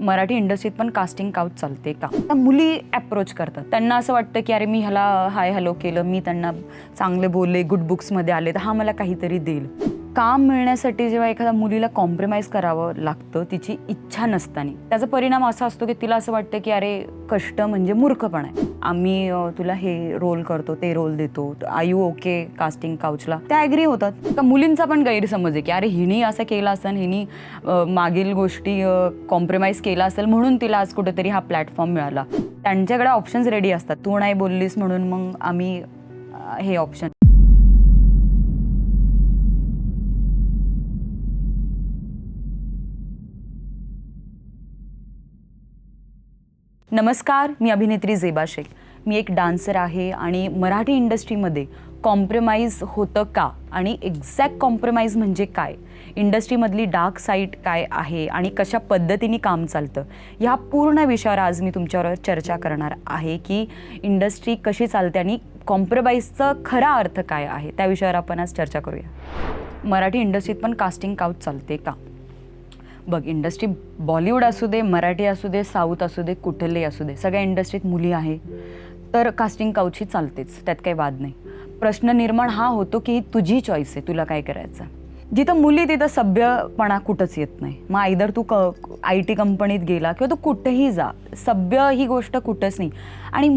मराठी इंडस्ट्रीत पण casting couch चालते का? मुली अप्रोच करतात. त्यांना असं वाटतं की अरे मी ह्याला हाय हॅलो केलं. मी त्यांना चांगले बोलले गुड बुक्समध्ये आले तर हा मला काहीतरी देईल. काम मिळण्यासाठी जेव्हा एखाद्या मुलीला कॉम्प्रोमाइज करावं लागतं तिची इच्छा नसताना. त्याचा परिणाम असा असतो की तिला असं वाटतं की अरे कष्ट म्हणजे मूर्खपण आहे. आम्ही तुला हे रोल करतो ते रोल देतो. आय यू ओके कास्टिंग काउचला त्या ॲग्री होतात. का मुलींचा पण गैरसमज आहे की अरे हिनी असं केलं असेल हिनी मागील गोष्टी कॉम्प्रोमाइज केला असेल म्हणून तिला आज कुठेतरी हा प्लॅटफॉर्म मिळाला. त्यांच्याकडे ऑप्शन्स रेडी असतात. तू नाही बोललीस म्हणून मग आम्ही हे ऑप्शन नमस्कार मी अभिनेत्री झेबा शेख. मी एक डान्सर आहे आणि मराठी इंडस्ट्रीमध्ये कॉम्प्रोमाइज होतं का आणि एक्झॅक्ट कॉम्प्रोमाइज म्हणजे काय? इंडस्ट्रीमधली डार्क साईड काय आहे आणि कशा पद्धतीने काम चालतं? ह्या पूर्ण विषयावर आज मी तुमच्यावर चर्चा करणार आहे की इंडस्ट्री कशी चालते आणि कॉम्प्रोमाइजचं खरा अर्थ काय आहे? त्या विषयावर आपण आज चर्चा करूया. मराठी इंडस्ट्रीत पण कास्टिंग काउच चालते का? बघ इंडस्ट्री बॉलिवूड असू दे मराठी असू दे साऊथ असू दे कुठलेही असू दे सगळ्या इंडस्ट्रीत मुली आहे. तर कास्टिंग काउची चालतेच त्यात काही वाद नाही. प्रश्न निर्माण हा होतो की तुझी चॉईस आहे तुला काय करायचं? जिथं मुली तिथं सभ्यपणा कुठंच येत नाही. मग आयदर तू क आय टी कंपनीत गेला किंवा तू कुठेही जा सभ्य ही गोष्ट कुठंच नाही. आणि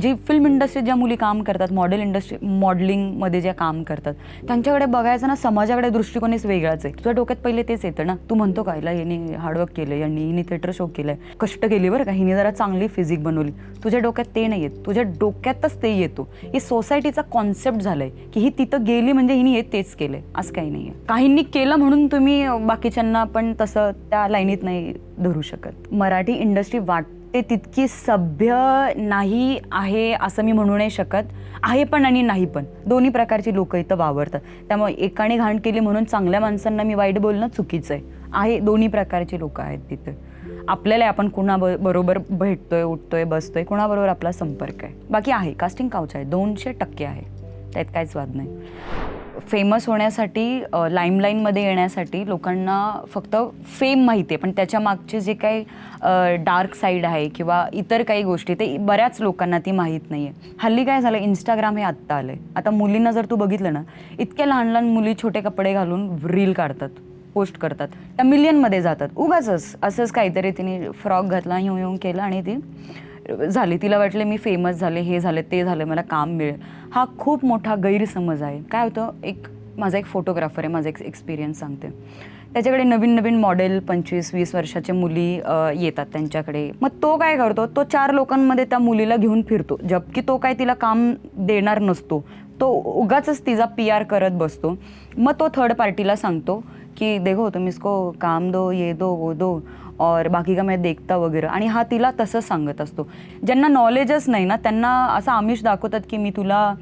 जी फिल्म इंडस्ट्रीत ज्या मुली काम करतात मॉडेल इंडस्ट्री मॉडेलिंगमध्ये ज्या काम करतात त्यांच्याकडे बघायचं ना समाजाकडे दृष्टिकोनच वेगळाच आहे. तुझ्या डोक्यात पहिले तेच येतं ना. तू म्हणतो का हिला हिने हार्डवर्क केलं यांनी हिने थिएटर शो केलं आहे कष्ट केली बरं का हिने जरा चांगली फिजिक बनवली. तुझ्या डोक्यात ते नाही येत. तुझ्या डोक्यातच ते येतो. ही सोसायटीचा कॉन्सेप्ट झालाय की ही तिथं गेली म्हणजे हिने हे तेच केलंय. असं काही नाही आहे काहींनी केलं म्हणून तुम्ही बाकीच्यांना पण तसं त्या लाईनीत नाही धरू शकत. मराठी इंडस्ट्री वाटते तितकी सभ्य नाही आहे असं मी म्हणू नाही शकत. आहे पण आणि नाही पण. दोन्ही प्रकारची लोक इथं वावरतात. त्यामुळे एकाने घाण केली म्हणून चांगल्या माणसांना मी वाईट बोलणं चुकीचं आहे. आहे दोन्ही प्रकारची लोक आहेत तिथे. आपल्याला आपण कुणा बरोबर भेटतोय उठतोय बसतोय कुणाबरोबर आपला संपर्क आहे. बाकी आहे कास्टिंग काउच आहे दोनशे टक्के आहे. त्यात काहीच वाद नाही. फेमस होण्यासाठी लाईमलाईनमध्ये येण्यासाठी लोकांना फक्त फेम माहिती आहे. पण त्याच्या मागचे जे काही डार्क साईड आहे किंवा इतर काही गोष्टी ते बऱ्याच लोकांना ती माहीत नाही आहे हल्ली काय झालं इंस्टाग्राम हे आत्ता आलं आहे आता मुलींना जर तू बघितलं ना इतक्या लहान लहान मुली छोटे कपडे घालून रील काढतात पोस्ट करतात. त्या मिलियनमध्ये जातात. उगाच असंच काहीतरी तिने फ्रॉक घातला येऊन येऊन केलं आणि ती झाले. तिला वाटले मी फेमस झाले हे झाले ते झाले मला काम मिळेल. हा खूप मोठा गैरसमज आहे. काय होतं? एक माझा एक फोटोग्राफर आहे माझा एक एक्सपिरियन्स सांगते. त्याच्याकडे नवीन नवीन मॉडेल पंचवीस वीस वर्षाच्या मुली येतात त्यांच्याकडे. मग तो काय करतो? तो चार लोकांमध्ये त्या मुलीला घेऊन फिरतो. जबकी तो काय तिला काम देणार नसतो. तो उगाच तिचा पी आर करत बसतो. मग तो थर्ड पार्टीला सांगतो की देखो तुम इसको काम दो ये दो वो दो. और बाकी का मैं देखता वगैरे आणि हा तिला तसंच सांगत असतो. ज्यांना नॉलेजच नाही ना त्यांना असं आमिष दाखवतात की मी तुला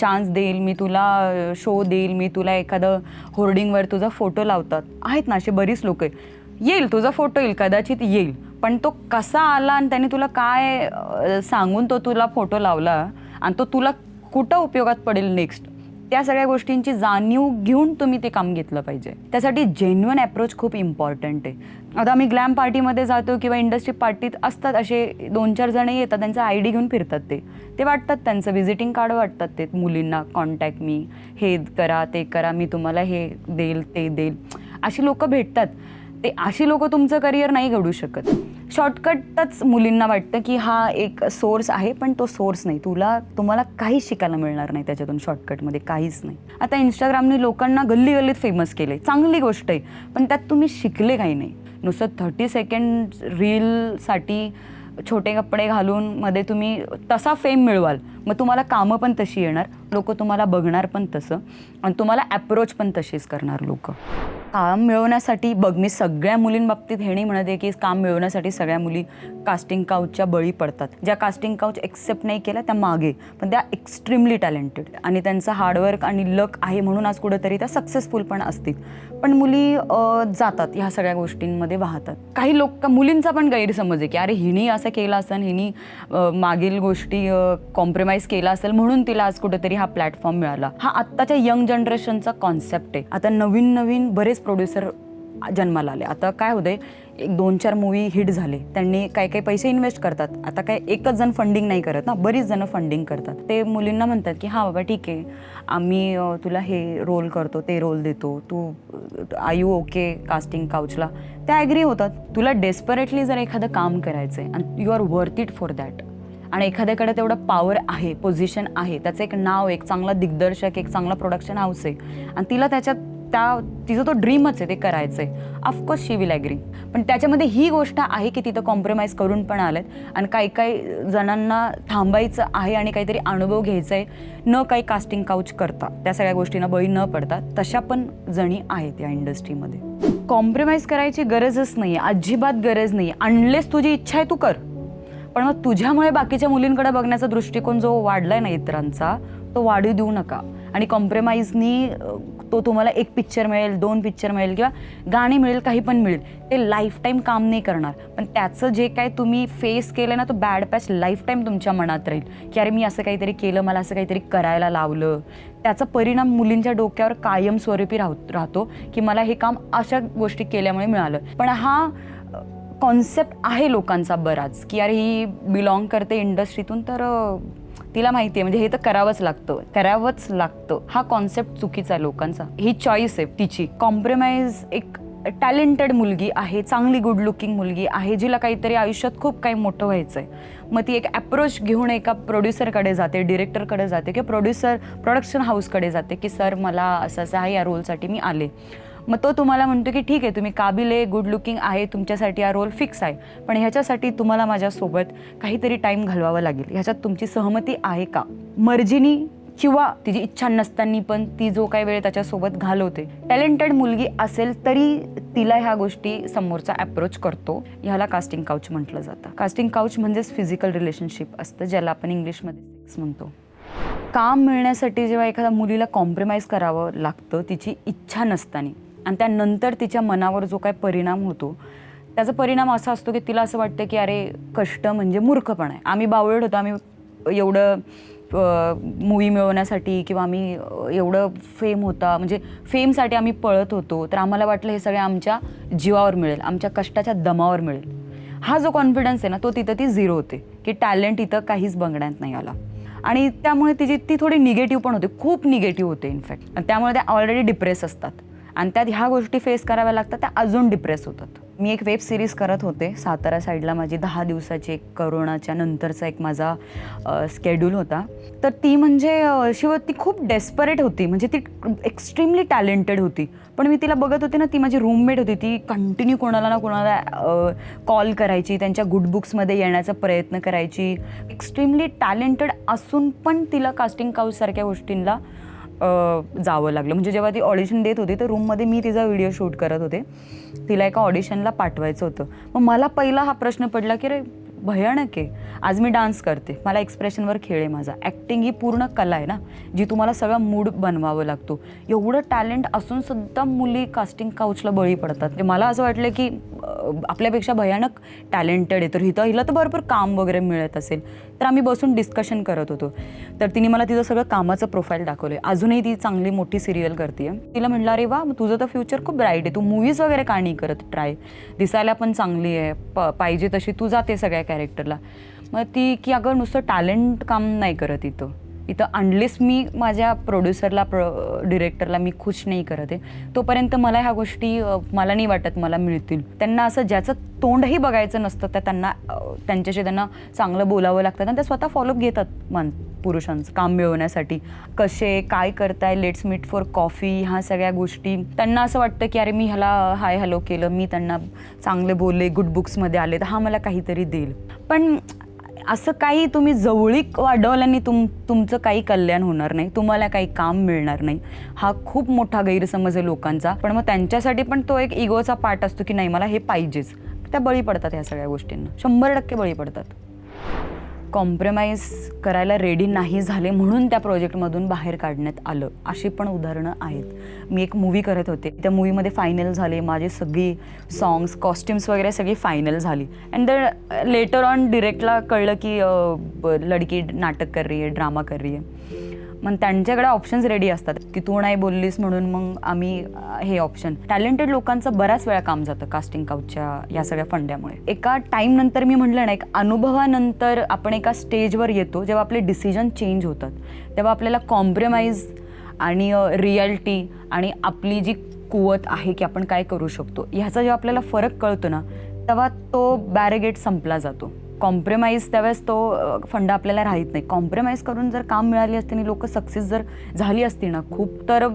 चान्स देईल मी तुला शो देईल मी तुला एखादं होर्डिंगवर तुझा फोटो लावतात. आहेत ना असे बरीच लोक येईल तुझा फोटो येईल कदाचित येईल. पण तो कसा आला आणि त्याने तुला काय सांगून तो तुला फोटो लावला आणि तो तुला कुठं उपयोगात पडेल नेक्स्ट त्या सगळ्या गोष्टींची जाणीव घेऊन तुम्ही ते काम घेतलं पाहिजे. त्यासाठी जेन्युअन अप्रोच खूप इम्पॉर्टंट आहे. आता आम्ही ग्लॅम पार्टीमध्ये जातो किंवा इंडस्ट्री पार्टीत असतात असे दोन चार जण येतात त्यांचा आय डी घेऊन फिरतात ते. ते वाटतात त्यांचं व्हिजिटिंग कार्ड वाटतात ते. मुलींना कॉन्टॅक्ट मी हे करा ते करा मी तुम्हाला हे देईल ते देईल. अशी लोकं भेटतात. ते अशी लोक तुमचं करिअर नाही घडू शकत. शॉर्टकटच मुलींना वाटतं की हा एक सोर्स आहे पण तो सोर्स नाही. तुला तुम्हाला काहीच शिकायला मिळणार नाही त्याच्यातून शॉर्टकटमध्ये काहीच नाही. आता इंस्टाग्रामने लोकांना गल्ली गल्लीत फेमस केले चांगली गोष्ट आहे पण त्यात तुम्ही शिकले काही नाही. नुसतं थर्टी सेकंड रीलसाठी छोटे कपडे घालून मध्ये तुम्ही तसा फेम मिळवाल. मग तुम्हाला कामं पण तशी येणार लोक तुम्हाला बघणार पण तसं आणि तुम्हाला अप्रोच पण तशीच करणार लोक. काम मिळवण्यासाठी बघ मी सगळ्या मुलींबाबतीत हे नाही म्हणत आहे की काम मिळवण्यासाठी सगळ्या मुली कास्टिंग काउचच्या बळी पडतात. ज्या कास्टिंग काउच एक्सेप्ट नाही केल्या त्या मागे पण त्या एक्स्ट्रीमली टॅलेंटेड आणि त्यांचं हार्डवर्क आणि लक आहे म्हणून आज कुठंतरी त्या सक्सेसफुल पण असतील. पण मुली जातात ह्या सगळ्या गोष्टींमध्ये वाहतात. काही लोक मुलींचा पण गैरसमज आहे की अरे हिनी असं केलं असं हिनी मागील गोष्टी कॉम्प्रोमाइज केला असेल म्हणून तिला आज कुठेतरी हा प्लॅटफॉर्म मिळाला. हा आत्ताच्या यंग जनरेशनचा कॉन्सेप्ट आहे. आता नवीन नवीन बरेच प्रोड्युसर जन्माला आले. आता काय होते एक दोन चार मूवी हिट झाले. त्यांनी काही काही पैसे इन्व्हेस्ट करतात. आता काय एकच जण फंडिंग नाही करत ना बरीच जण फंडिंग करतात. ते मुलींना म्हणतात की हां बाबा ठीक आहे. आम्ही तुला हे रोल करतो ते रोल देतो. तू आय यू ओके कास्टिंग काउचला त्या ॲग्री होतात. तुला डेस्परेटली जर एखादं काम करायचं आहे and you are worth it for that आणि एखाद्याकडे तेवढं पॉवर आहे पोझिशन आहे त्याचं एक नाव एक चांगला दिग्दर्शक एक चांगला प्रोडक्शन हाऊस आहे. आणि तिला त्याच्यात त्या तिचं तो ड्रीमच आहे ते करायचं आहे ऑफकोर्स शी विल ॲग्री पण त्याच्यामध्ये ही गोष्ट आहे की तिथं कॉम्प्रोमाइज करून पण आलेत. आणि काही काही जणांना थांबायचं आहे आणि काहीतरी अनुभव घ्यायचा आहे न काही कास्टिंग काउच करता. त्या सगळ्या गोष्टींना बळी न पडता तशा पण जणी आहेत या इंडस्ट्रीमध्ये कॉम्प्रोमाइज करायची गरजच नाही आहे अजिबात गरज नाही आहे अनलेस तुझी इच्छा आहे तू कर. पण मग तुझ्यामुळे बाकीच्या मुलींकडे बघण्याचा दृष्टिकोन जो वाढलाय ना इतरांचा तो वाढू देऊ नका. आणि कॉम्प्रोमाइजनी तो तुम्हाला एक पिक्चर मिळेल दोन पिक्चर मिळेल किंवा गाणी मिळेल काही पण मिळेल ते लाईफ टाईम काम नाही करणार. पण त्याचं जे काय तुम्ही फेस केलं ना तो बॅड पॅच लाईफ टाईम तुमच्या मनात राहील. की अरे मी असं काहीतरी केलं मला असं काहीतरी करायला लावलं. त्याचा परिणाम मुलींच्या डोक्यावर कायमस्वरूपी राहतो राहतो की मला हे काम अशा गोष्टी केल्यामुळे मिळालं. पण हा कॉन्सेप्ट आहे लोकांचा बराच की अरे ही बिलॉंग करते इंडस्ट्रीतून तर तिला माहिती आहे म्हणजे हे तर करावंच लागतं करावंच लागतं. हा कॉन्सेप्ट चुकीचा आहे लोकांचा. ही चॉईस आहे तिची. कॉम्प्रोमाइज एक टॅलेंटेड मुलगी आहे चांगली गुड लुकिंग मुलगी आहे जिला काहीतरी आयुष्यात खूप काही मोठं व्हायचं आहे मग ती एक अप्रोच घेऊन एका प्रोड्युसरकडे जाते डिरेक्टरकडे जाते किंवा प्रोड्युसर प्रोडक्शन हाऊसकडे जाते की सर मला असं असं आहे या रोलसाठी मी आले. मग तो तुम्हाला म्हणतो की ठीक आहे तुम्ही काबिल आहे गुड लुकिंग आहे तुमच्यासाठी हा रोल फिक्स आहे. पण ह्याच्यासाठी तुम्हाला माझ्यासोबत काहीतरी टाईम घालवावा लागेल. ह्याच्यात तुमची सहमती आहे का? मर्जीनी किंवा तिची इच्छा नसताना पण ती जो काही वेळ त्याच्यासोबत घालवते. टॅलेंटेड मुलगी असेल तरी तिला ह्या गोष्टी समोरचा अप्रोच करतो. ह्याला कास्टिंग काउच म्हटलं जातं. कास्टिंग काउच म्हणजेच फिजिकल रिलेशनशिप असतं ज्याला आपण इंग्लिशमध्ये सेक्स म्हणतो. काम मिळण्यासाठी जेव्हा एखाद्या मुलीला कॉम्प्रोमाइज करावं लागतं तिची इच्छा नसताना. आणि त्यानंतर तिच्या मनावर जो काय परिणाम होतो त्याचा परिणाम असा असतो की तिला असं वाटतं की अरे कष्ट म्हणजे मूर्खपण आहे. आम्ही बावळट होतो आम्ही एवढं मूवी मिळवण्यासाठी किंवा आम्ही एवढं फेम होता. म्हणजे फेमसाठी आम्ही पळत होतो तर आम्हाला वाटलं हे सगळे आमच्या जीवावर मिळेल आमच्या कष्टाच्या दमावर मिळेल. हा जो कॉन्फिडन्स आहे ना तो तिथं ती झिरो होते की टॅलेंट इथं काहीच बघण्यात नाही आला. आणि त्यामुळे तिची ती थोडी निगेटिव्ह पण होते खूप निगेटिव्ह होते इनफॅक्ट आणि त्यामुळे त्या ऑलरेडी डिप्रेस असतात. आणि त्यात ह्या गोष्टी फेस कराव्या लागतात त्या अजून डिप्रेस होतात. मी एक वेब सिरीज करत होते सातारा साईडला माझी दहा दिवसाची एक करोनाच्या नंतरचा एक माझा स्केड्यूल होता. तर ती म्हणजे शिव ती खूप डेस्परेट होती. म्हणजे ती एक्स्ट्रीमली टॅलेंटेड होती. पण मी तिला बघत होते ना ती माझी रूममेट होती. ती कंटिन्यू कोणाला ना कोणाला कॉल करायची त्यांच्या गुड बुक्समध्ये येण्याचा प्रयत्न करायची. एक्स्ट्रीमली टॅलेंटेड असून पण तिला कास्टिंग काऊसारख्या गोष्टींना जावं लागलं. म्हणजे जेव्हा ती ऑडिशन देत होती तर रूममध्ये मी तिचा व्हिडिओ शूट करत होते. तिला एका ऑडिशनला पाठवायचं होतं. मग मला पहिला हा प्रश्न पडला की रे भयानक आहे. आज मी डान्स करते. मला एक्सप्रेशनवर खेळ आहे माझा. ॲक्टिंग ही पूर्ण कला आहे ना जी तुम्हाला सगळा मूड बनवावं लागतो. एवढं टॅलेंट असून सुद्धा मुली कास्टिंग काउचला बळी पडतात. म्हणजे मला असं वाटलं की आपल्यापेक्षा भयानक टॅलेंटेड आहे. तर हिथं हिला तर भरपूर काम वगैरे मिळत असेल. तर आम्ही बसून डिस्कशन करत होतो. तर तिने मला तिचं सगळं कामाचं प्रोफाईल दाखवलं अजूनही ती चांगली मोठी सिरियल करते तिला म्हटलं अरे वा तुझं तर फ्युचर खूप ब्राईट आहे. तू मूवीज वगैरे का नाही करत? ट्राय दिसायला पण चांगली आहे. प पाहिजे तशी तू जाते सगळ्या कॅरेक्टरला मग ती की अगं नुसतं टॅलेंट काम नाही करत इथं. इथं अनलेस मी माझ्या प्रोड्युसरला प्र डिरेक्टरला मी खुश नाही करत. आहे तोपर्यंत मला ह्या गोष्टी मला नाही वाटत मला मिळतील. त्यांना असं ज्याचं तोंडही बघायचं नसतं त्या त्यांना त्यांच्याशी त्यांना चांगलं बोलावं लागतं. आणि ते स्वतः फॉलोअप घेतात मान पुरुषांचं काम मिळवण्यासाठी. कसे काय करताय लेट्स मीट फॉर कॉफी ह्या सगळ्या गोष्टी. त्यांना असं वाटतं की अरे मी ह्याला हाय हॅलो केलं मी त्यांना चांगले बोलले गुड बुक्समध्ये आले तर हा मला काहीतरी देईल. पण असं काही तुम्ही जवळीक वाढवल्याने तुम तुमचं काही कल्याण होणार नाही. तुम्हाला काही काम मिळणार नाही. हा खूप मोठा गैरसमज आहे लोकांचा. पण मग त्यांच्यासाठी पण तो एक इगोचा पार्ट असतो की नाही मला हे पाहिजेच. त्या बळी पडतात ह्या सगळ्या गोष्टींना. शंभर टक्के बळी पडतात. कॉम्प्रोमाइज करायला रेडी नाही झाले म्हणून त्या प्रोजेक्टमधून बाहेर काढण्यात आलं अशी पण उदाहरणं आहेत. मी एक मूवी करत होते. त्या मूवीमध्ये फायनल झाले माझी सगळी सॉंग्स कॉस्ट्युम्स वगैरे सगळी फायनल झाली. अँड द लेटर ऑन डिरेक्टला कळलं की ब- लडकी नाटक कर रही आहे ड्रामा कर रही आहे मग त्यांच्याकडे ऑप्शन्स रेडी असतात. की तू नाही बोललीस म्हणून मग आम्ही हे ऑप्शन टॅलेंटेड लोकांचं बऱ्याच वेळा काम जातं कास्टिंग काउचच्या या सगळ्या फंड्यामुळे. एका टाईम नंतर मी म्हटलं ना एक अनुभवानंतर आपण एका स्टेजवर येतो जेव्हा आपले डिसिजन चेंज होतात. तेव्हा आपल्याला कॉम्प्रोमाइज आणि रियालिटी आणि आपली जी कुवत आहे की आपण काय करू शकतो ह्याचा जेव्हा आपल्याला फरक कळतो ना तेव्हा तो बॅरिगेट संपला जातो. कॉम्प्रोमाइज त्यावेळेस तो फंड आपल्याला राहत नाही. कॉम्प्रोमाइज करून जर काम मिळाली असते आणि लोक सक्सेस जर झाली असती ना खूप तर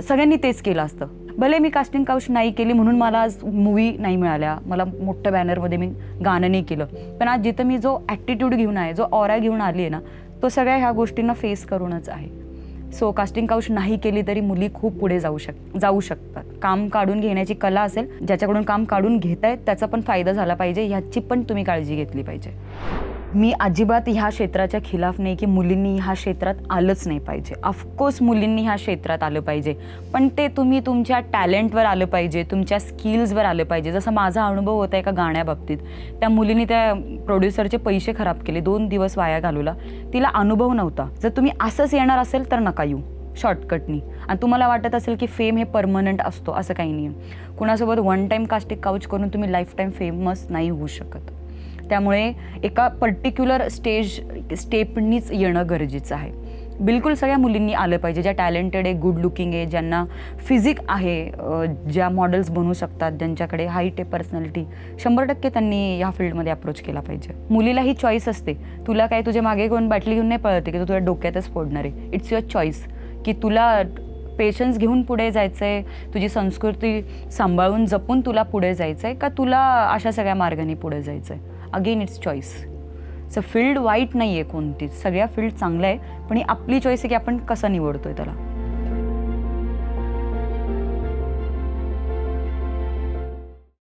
सगळ्यांनी तेच केलं असतं. भले मी कास्टिंग काउच नाही केली म्हणून मला आज मूवी नाही मिळाल्या. मला मोठ्या बॅनरमध्ये मी गाणं नाही केलं. पण आज जिथं मी जो ॲटिट्यूड घेऊन आहे जो ऑरा घेऊन आली आहे ना तो सगळ्या ह्या गोष्टींना फेस करूनच आहे. सो कास्टिंग काउच नाही केली तरी मुली खूप पुढे जाऊ शक जाऊ शकतात. काम काढून घेण्याची कला असेल ज्याच्याकडून काम काढून घेत आहेत त्याचा पण फायदा झाला पाहिजे. ह्याची पण तुम्ही काळजी घेतली पाहिजे. मी अजिबात ह्या क्षेत्राच्या खिलाफ नाही की मुलींनी ह्या क्षेत्रात आलंच नाही पाहिजे. ऑफकोर्स मुलींनी ह्या क्षेत्रात आलं पाहिजे. पण ते तुम्ही तुमच्या टॅलेंटवर आलं पाहिजे तुमच्या स्किल्सवर आलं पाहिजे. जसं माझा अनुभव होता एका गाण्याबाबतीत त्या मुलीने त्या प्रोड्युसरचे पैसे खराब केले. दोन दिवस वाया घालवला. तिला अनुभव नव्हता. जर तुम्ही असंच येणार असेल तर नका येऊ. शॉर्टकटनी आणि तुम्हाला वाटत असेल की फेम हे परमनंट असतो असं काही नाही आहे कुणासोबत वन टाईम कास्टिक काउच करून तुम्ही लाईफ टाईम फेमस नाही होऊ शकत. त्यामुळे एका पर्टिक्युलर स्टेज स्टेपनीच येणं गरजेचं आहे. बिलकुल सगळ्या मुलींनी आलं पाहिजे. ज्या टॅलेंटेड आहे गुड लुकिंग आहे ज्यांना फिजिक आहे ज्या मॉडेल्स बनवू शकतात ज्यांच्याकडे हाईट आहे पर्सनॅलिटी शंभर टक्के त्यांनी ह्या फील्डमध्ये अप्रोच केला पाहिजे. मुलीला ही चॉईस असते. तुला काय तुझ्या मागे कोण बाटली घेऊन नाही पळते की तू तुझ्या डोक्यातच फोडणार आहे? इट्स युअर चॉईस की तुला पेशन्स घेऊन पुढे जायचं आहे तुझी संस्कृती सांभाळून जपून तुला पुढे जायचं आहे का तुला अशा सगळ्या मार्गाने पुढे जायचं आहे again it's choice so field वाईट नाही आहे कोणतीच. सगळ्या फील्ड चांगल्या आहे पण ही आपली चॉईस आहे की आपण कसं निवडतोय त्याला.